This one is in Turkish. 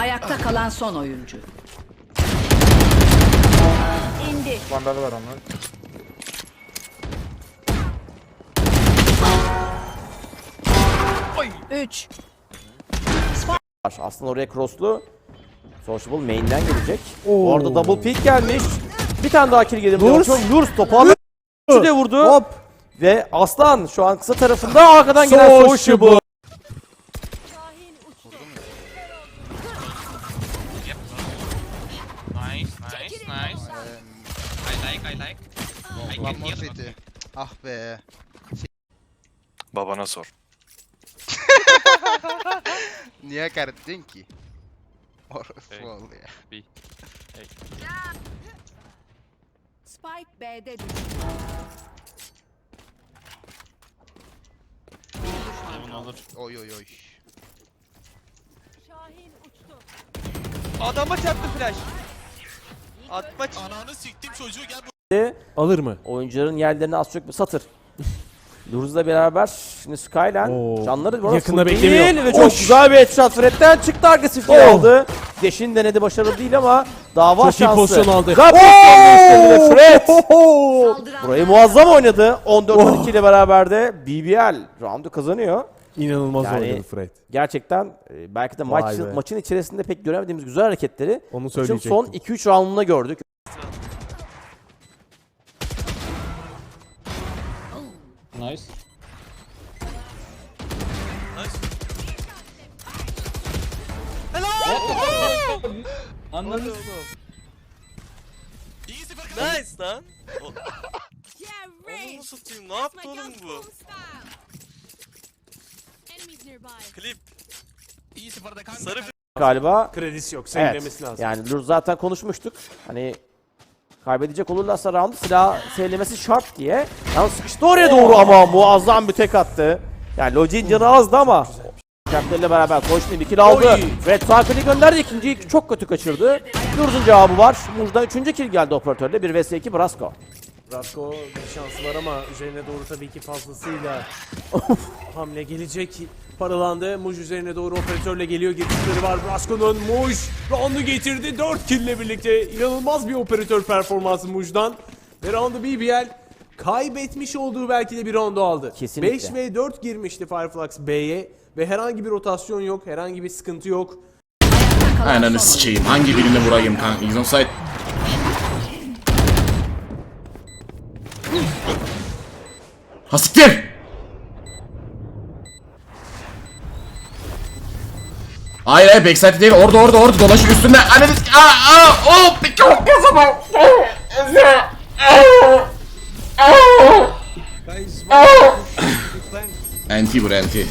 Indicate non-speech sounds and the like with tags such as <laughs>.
Ayakta kalan son oyuncu. İndi. Vandalı var onlar. Üç. var. Aslında oraya crosslu. Sociable main'den gelecek. Orada double pick gelmiş. Bir tane daha kill gelir. Lurs. Lurs. Topu alır. Şu de vurdu. Hop. Ve Aslan şu an kısa tarafında arkadan gelen Sociable. I like, I One can more heal. city. Ah be. Babana sor. <laughs> Niye hakaret ettin ki? Orası oldu ya. Spike B'de düştü. Oy oy oy. Adama çarptı flash. Atma Ananı siktim çocuğu gel Alır mı? Oyuncuların yerlerini az çok bir satır. <laughs> Lurz'la beraber şimdi Skyline Oo. canları bu arada Yakında full beklemiyor. değil Ve çok Oş. güzel bir headshot Fred'den çıktı agresifliği Oh. aldı. Deşin denedi başarılı değil ama dava Çok iyi şansı. pozisyon aldı. Güzel gösterdi Fred. <laughs> Saldıran Burayı muazzam oynadı. 14-12 ile beraber de BBL roundu kazanıyor. İnanılmaz Yani- oynadı Fred. Gerçekten e, belki de Vay maç, be. maçın içerisinde pek göremediğimiz güzel hareketleri Onu maçın söyleyecektim. son 2-3 roundunda gördük. Nice. Anladım. İyi sıfır Nice lan. Onu satayım ne yaptı oğlum bu? Klip. İyi sıfırda kanka. Sarı Galiba Kredisi yok. Evet. Sevlemesi lazım. Yani Lur zaten konuşmuştuk. Hani kaybedecek olurlarsa roundu silah seyirlemesi şart diye. Yalnız sıkıştı oraya doğru ama muazzam bir tek attı. Yani Login canı azdı ama Captain'le beraber Koşni bir kill aldı. Red Falcon'ı gönderdi. İkinciyi çok kötü kaçırdı. Lurz'un cevabı var. Muj'dan üçüncü kill geldi operatörle. 1 vs 2 Brasco. Rasko bir şansı var ama üzerine doğru tabii ki fazlasıyla hamle gelecek. Paralandı. Muj üzerine doğru operatörle geliyor. Geçişleri var. Rasko'nun Muj roundu getirdi. 4 kill ile birlikte inanılmaz bir operatör performansı Muj'dan. Ve roundu BBL kaybetmiş olduğu belki de bir roundu aldı. Kesinlikle. 5 ve 4 girmişti Fireflux B'ye ve herhangi bir rotasyon yok, herhangi bir sıkıntı yok. oyuncu. sikeyim hangi birini vurayım kanka? He's on site. Ha siktir! Hayır hayır backside değil orada orada orada dolaşık üstünde. Ananı sik- aa aa oh bir çok yazamam Anti vur anti